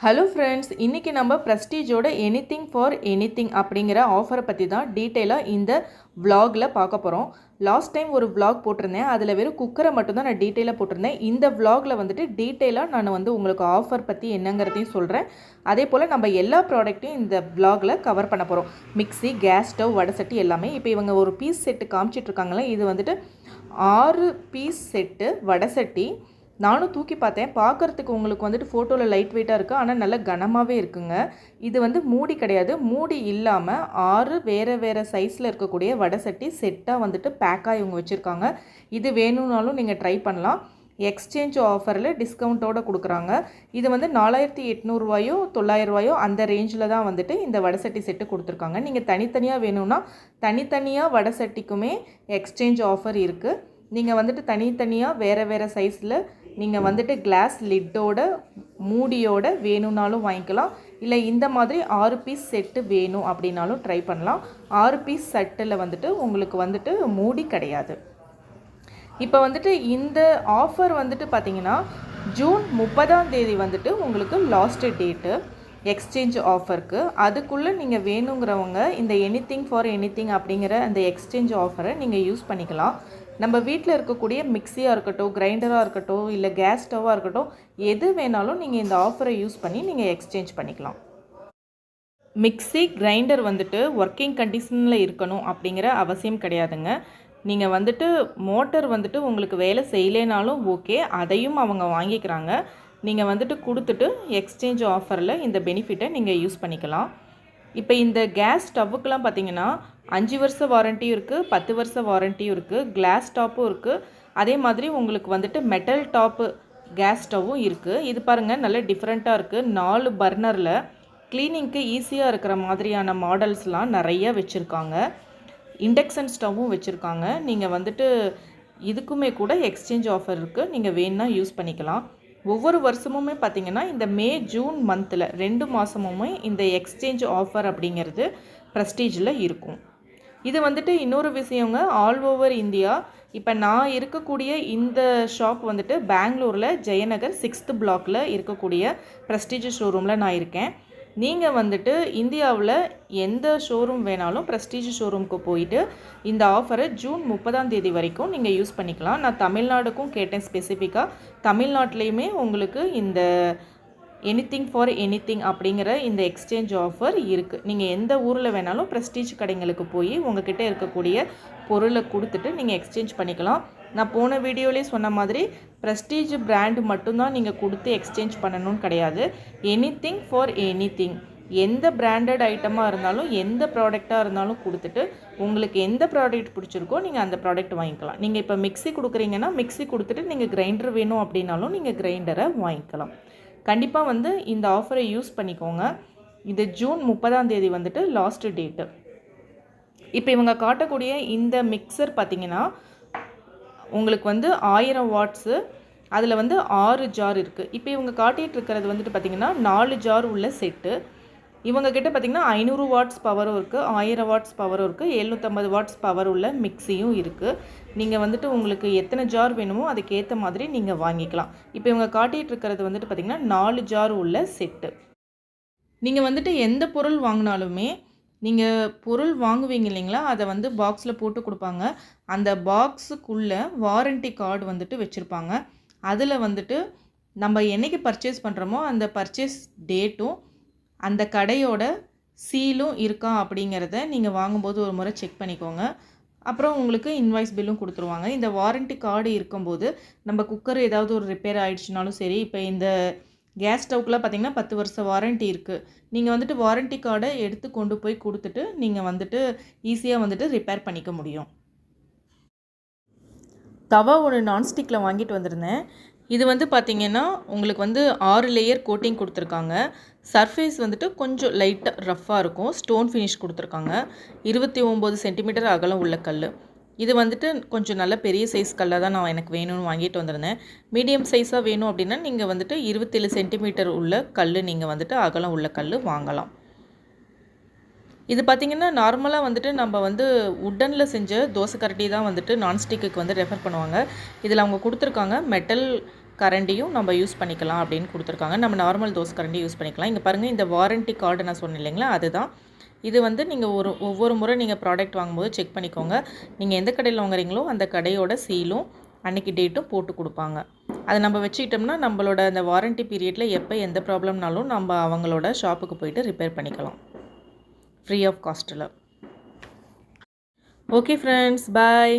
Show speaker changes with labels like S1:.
S1: Hello friends இன்றைக்கி நம்ம ப்ரெஸ்டீஜோட anything for anything அப்படிங்கிற ஆஃபரை பற்றி தான் டீட்டெயிலாக இந்த vlogல பார்க்க போகிறோம் லாஸ்ட் டைம் ஒரு vlog போட்டிருந்தேன். அதில் வெறும் குக்கரை மட்டும்தான் நான் டீட்டெயிலாக போட்டிருந்தேன். இந்த vlogல வந்துட்டு டீட்டெயிலாக நான் வந்து உங்களுக்கு ஆஃபர் பற்றி என்னங்கிறதையும் சொல்கிறேன் அதே போல் நம்ம எல்லா ப்ராடக்ட்டையும் இந்த vlogல கவர் பண்ண போகிறோம் மிக்ஸி கேஸ் ஸ்டவ் வடசட்டி எல்லாமே. இப்போ இவங்க ஒரு பீஸ் செட்டு காமிச்சிட்ருக்காங்களே இது வந்துட்டு ஆறு பீஸ் செட்டு வடசட்டி நானும் தூக்கி பார்த்தேன். பார்க்குறதுக்கு உங்களுக்கு வந்துட்டு ஃபோட்டோவில் லைட் வெயிட்டாக இருக்குது ஆனால் நல்ல கனமாகவே இருக்குங்க. இது வந்து மூடி கிடையாது. மூடி இல்லாமல் ஆறு வேறு வேறு சைஸில் இருக்கக்கூடிய வடை சட்டி செட்டாக வந்துட்டு பேக்காக இவங்க வச்சுருக்காங்க. இது வேணும்னாலும் நீங்கள் ட்ரை பண்ணலாம். எக்ஸ்சேஞ்ச் ஆஃபரில் டிஸ்கவுண்ட்டோட கொடுக்குறாங்க. இது வந்து நாலாயிரத்தி எட்நூறுவாயோ தொள்ளாயிரரூவாயோ அந்த ரேஞ்சில் தான் வந்துட்டு இந்த வடசட்டி செட்டு கொடுத்துருக்காங்க. நீங்கள் தனித்தனியாக வேணும்னா தனித்தனியாக வடசட்டிக்குமே எக்ஸ்சேஞ்ச் ஆஃபர் இருக்குது நீங்கள் வந்துட்டு தனித்தனியாக வேறு வேறு சைஸில் நீங்கள் வந்துட்டு கிளாஸ் லிட்டோட மூடியோட வேணும்னாலும் வாங்கிக்கலாம். இல்லை இந்த மாதிரி ஆறு பீஸ் செட்டு வேணும் அப்படின்னாலும் ட்ரை பண்ணலாம். ஆறு பீஸ் செட்டில் வந்துட்டு உங்களுக்கு வந்துட்டு மூடி கிடையாது. இப்போ வந்துட்டு இந்த ஆஃபர் வந்துட்டு பார்த்தீங்கன்னா ஜூன் முப்பதாம் தேதி வந்துட்டு உங்களுக்கு லாஸ்ட் டேட்டு எக்ஸ்சேஞ்ச் ஆஃபருக்கு அதுக்குள்ளே நீங்கள் வேணுங்கிறவங்க இந்த எனிதிங் ஃபார் எனிதிங் அப்படிங்கிற அந்த எக்ஸ்சேஞ்ச் ஆஃபரை நீங்கள் யூஸ் பண்ணிக்கலாம். நம்ம வீட்டில் இருக்கக்கூடிய மிக்சியாக இருக்கட்டும் கிரைண்டராக இருக்கட்டும் இல்லை கேஸ் ஸ்டவ்வாக இருக்கட்டும் எது வேணாலும் நீங்கள் இந்த ஆஃபரை யூஸ் பண்ணி நீங்கள் எக்ஸ்சேஞ்ச் பண்ணிக்கலாம். மிக்ஸி கிரைண்டர் வந்துட்டு ஒர்க்கிங் கண்டிஷனில் இருக்கணும் அப்படிங்கிற அவசியம் கிடையாதுங்க. நீங்கள் வந்துட்டு மோட்டர் வந்துட்டு உங்களுக்கு வேலை செய்யலைனாலும் ஓகே அதையும் அவங்க வாங்கிக்கிறாங்க. நீங்கள் வந்துட்டு கொடுத்துட்டு எக்ஸ்சேஞ்ச் ஆஃபரில் இந்த பெனிஃபிட்டை நீங்கள் யூஸ் பண்ணிக்கலாம். இப்போ இந்த கேஸ் ஸ்டவ்வுக்கெலாம் பார்த்தீங்கன்னா அஞ்சு வருஷ வாரண்ட்டியும் இருக்குது பத்து வருஷ வாரண்ட்டியும் இருக்குது கிளாஸ் டாப்பும் இருக்குது அதே மாதிரி உங்களுக்கு வந்துட்டு மெட்டல் டாப்பு கேஸ் ஸ்டவ்வும் இருக்குது இது பாருங்கள் நல்ல டிஃப்ரெண்ட்டாக இருக்குது நாலு பர்னரில் க்ளீனிங்க்கு ஈஸியாக இருக்கிற மாதிரியான மாடல்ஸ்லாம் நிறைய வச்சுருக்காங்க. இண்டக்ஷன் ஸ்டவ்வும் வச்சுருக்காங்க. நீங்கள் வந்துட்டு இதுக்குமே கூட எக்ஸ்சேஞ்ச் ஆஃபர் இருக்குது நீங்கள் வேணுன்னா யூஸ் பண்ணிக்கலாம். ஒவ்வொரு வருஷமுமே பார்த்தீங்கன்னா இந்த மே ஜூன் மந்தில் ரெண்டு மாதமுமே இந்த எக்ஸ்சேஞ்ச் ஆஃபர் அப்படிங்கிறது ப்ரெஸ்டீஜில் இருக்கும். இது வந்துட்டு இன்னொரு விஷயங்க ஆல் ஓவர் இந்தியா. இப்போ நான் இருக்கக்கூடிய இந்த ஷாப் வந்துட்டு பெங்களூரில் ஜெயநகர் சிக்ஸ்த் பிளாக்ல இருக்கக்கூடிய ப்ரெஸ்டீஜ் ஷோரூமில் நான் இருக்கேன். நீங்கள் வந்துட்டு இந்தியாவில் எந்த ஷோரூம் வேணாலும் ப்ரெஸ்டீஜ் ஷோரூமுக்கு போயிட்டு இந்த ஆஃபரை ஜூன் முப்பதாம் தேதி வரைக்கும் நீங்கள் யூஸ் பண்ணிக்கலாம். நான் தமிழ்நாடுக்கும் கேட்டேன் ஸ்பெசிஃபிக்காக தமிழ்நாட்டிலையுமே உங்களுக்கு இந்த எனிதிங் ஃபார் எனித்திங் அப்படிங்கிற இந்த எக்ஸ்சேஞ்ச் ஆஃபர் இருக்குது நீங்கள் எந்த ஊரில் வேணாலும் ப்ரெஸ்டீஜ் கடைங்களுக்கு போய் உங்ககிட்ட இருக்கக்கூடிய பொருளை கொடுத்துட்டு நீங்கள் எக்ஸ்சேஞ்ச் பண்ணிக்கலாம். நான் போன வீடியோலேயே சொன்ன மாதிரி ப்ரெஸ்டீஜ் பிராண்டு மட்டும்தான் நீங்கள் கொடுத்து எக்ஸ்சேஞ்ச் பண்ணணும்னு கிடையாது. எனிதிங் ஃபார் எனிதிங் எந்த பிராண்டட் ஐட்டமாக இருந்தாலும் எந்த ப்ராடக்டாக இருந்தாலும் கொடுத்துட்டு உங்களுக்கு எந்த ப்ராடக்ட் பிடிச்சிருக்கோ நீங்கள் அந்த ப்ராடக்ட் வாங்கிக்கலாம். நீங்கள் இப்போ மிக்ஸி கொடுக்குறீங்கன்னா மிக்ஸி கொடுத்துட்டு நீங்கள் கிரைண்டர் வேணும் அப்படின்னாலும் நீங்கள் கிரைண்டரை வாங்கிக்கலாம். கண்டிப்பாக வந்து இந்த ஆஃபரை யூஸ் பண்ணிக்கோங்க. இது ஜூன் முப்பதாம் தேதி வந்துட்டு லாஸ்ட் டேட்டு இப்போ இவங்க காட்டக்கூடிய இந்த மிக்சர் பார்த்தீங்கன்னா உங்களுக்கு வந்து ஆயிரம் வாட்ஸு அதில் வந்து ஆறு ஜார் இருக்குது இப்போ இவங்க காட்டிகிட்டு இருக்கிறது வந்துட்டு பார்த்திங்கன்னா நாலு ஜார் உள்ள செட்டு இவங்கக்கிட்ட பார்த்திங்கன்னா ஐநூறு வாட்ஸ் பவரும் இருக்குது ஆயிரம் வாட்ஸ் பவரும் இருக்குது எழுநூற்றம்பது வாட்ஸ் பவர் உள்ள மிக்சியும் இருக்குது நீங்கள் வந்துட்டு உங்களுக்கு எத்தனை ஜார் வேணுமோ அதுக்கேற்ற மாதிரி நீங்கள் வாங்கிக்கலாம். இப்போ இவங்க காட்டிகிட்டு இருக்கிறது வந்துட்டு பார்த்திங்கன்னா நாலு ஜார் உள்ள செட்டு நீங்கள் வந்துட்டு எந்த பொருள் வாங்கினாலுமே நீங்கள் பொருள் வாங்குவீங்க இல்லைங்களா அதை வந்து பாக்ஸில் போட்டு கொடுப்பாங்க. அந்த பாக்ஸுக்குள்ளே வாரண்டி கார்டு வந்துட்டு வச்சுருப்பாங்க. அதில் வந்துட்டு நம்ம என்றைக்கு பர்ச்சேஸ் பண்ணுறோமோ அந்த பர்ச்சேஸ் டேட்டும் அந்த கடையோட சீலும் இருக்கா அப்படிங்கிறத நீங்கள் வாங்கும்போது ஒரு முறை செக் பண்ணிக்கோங்க. அப்புறம் உங்களுக்கு இன்வாய்ஸ் பில்லும் கொடுத்துருவாங்க. இந்த வாரண்ட்டி கார்டு இருக்கும்போது நம்ம குக்கர் ஏதாவது ஒரு ரிப்பேர் ஆகிடுச்சுனாலும் சரி இப்போ இந்த கேஸ் ஸ்டவ்க்குலாம் பார்த்தீங்கன்னா பத்து வருஷம் வாரண்ட்டி இருக்குது நீங்கள் வந்துட்டு வாரண்ட்டி கார்டை எடுத்து கொண்டு போய் கொடுத்துட்டு நீங்கள் வந்துட்டு ஈஸியாக வந்துட்டு ரிப்பேர் பண்ணிக்க முடியும். தவா ஒரு நான்ஸ்டிக்கில் வாங்கிட்டு வந்திருந்தேன். இது வந்து பார்த்திங்கன்னா உங்களுக்கு வந்து ஆறு லேயர் கோட்டிங் கொடுத்துருக்காங்க. சர்ஃபேஸ் வந்துட்டு கொஞ்சம் லைட்டாக ரஃப்பாக இருக்கும். ஸ்டோன் ஃபினிஷ் கொடுத்துருக்காங்க. இருபத்தி ஒம்பது சென்டிமீட்டர் அகலம் உள்ள கல் இது வந்துட்டு கொஞ்சம் நல்ல பெரிய சைஸ் கல்லாக தான் நான் எனக்கு வேணும்னு வாங்கிட்டு வந்திருந்தேன். மீடியம் சைஸாக வேணும் அப்படின்னா நீங்கள் வந்துட்டு இருபத்தேழு சென்டிமீட்டர் உள்ள கல் நீங்கள் வந்துட்டு அகலம் உள்ள கல் வாங்கலாம். இது பார்த்திங்கன்னா நார்மலாக வந்துட்டு நம்ம வந்து உட்டனில் செஞ்ச தோசை கரண்டி தான் வந்துட்டு நான்ஸ்டிக்கு வந்து ரெஃபர் பண்ணுவாங்க. இதில் அவங்க கொடுத்துருக்காங்க மெட்டல் கரண்டியும் நம்ம யூஸ் பண்ணிக்கலாம் அப்படின்னு கொடுத்துருக்காங்க. நம்ம நார்மல் தோசை கரண்டி யூஸ் பண்ணிக்கலாம். இங்கே பாருங்கள் இந்த வாரண்ட்டி கார்டு நான் சொன்னேன் இல்லைங்களா அதுதான். இது வந்து நீங்கள் ஒரு ஒவ்வொரு முறை நீங்கள் ப்ராடக்ட் வாங்கும்போது செக் பண்ணிக்கோங்க. நீங்கள் எந்த கடையில் வாங்குறீங்களோ அந்த கடையோட சீலும் அன்னைக்கு டேட்டும் போட்டு கொடுப்பாங்க. அதை நம்ம வச்சுக்கிட்டோம்னா நம்மளோட அந்த வாரண்ட்டி பீரியடில் எப்போ எந்த ப்ராப்ளம்னாலும் நம்ம அவங்களோட ஷாப்புக்கு போயிட்டு ரிப்பேர் பண்ணிக்கலாம். ஃப்ரீ ஆஃப் காஸ்ட்டில் ஓகே ஃப்ரெண்ட்ஸ் பாய்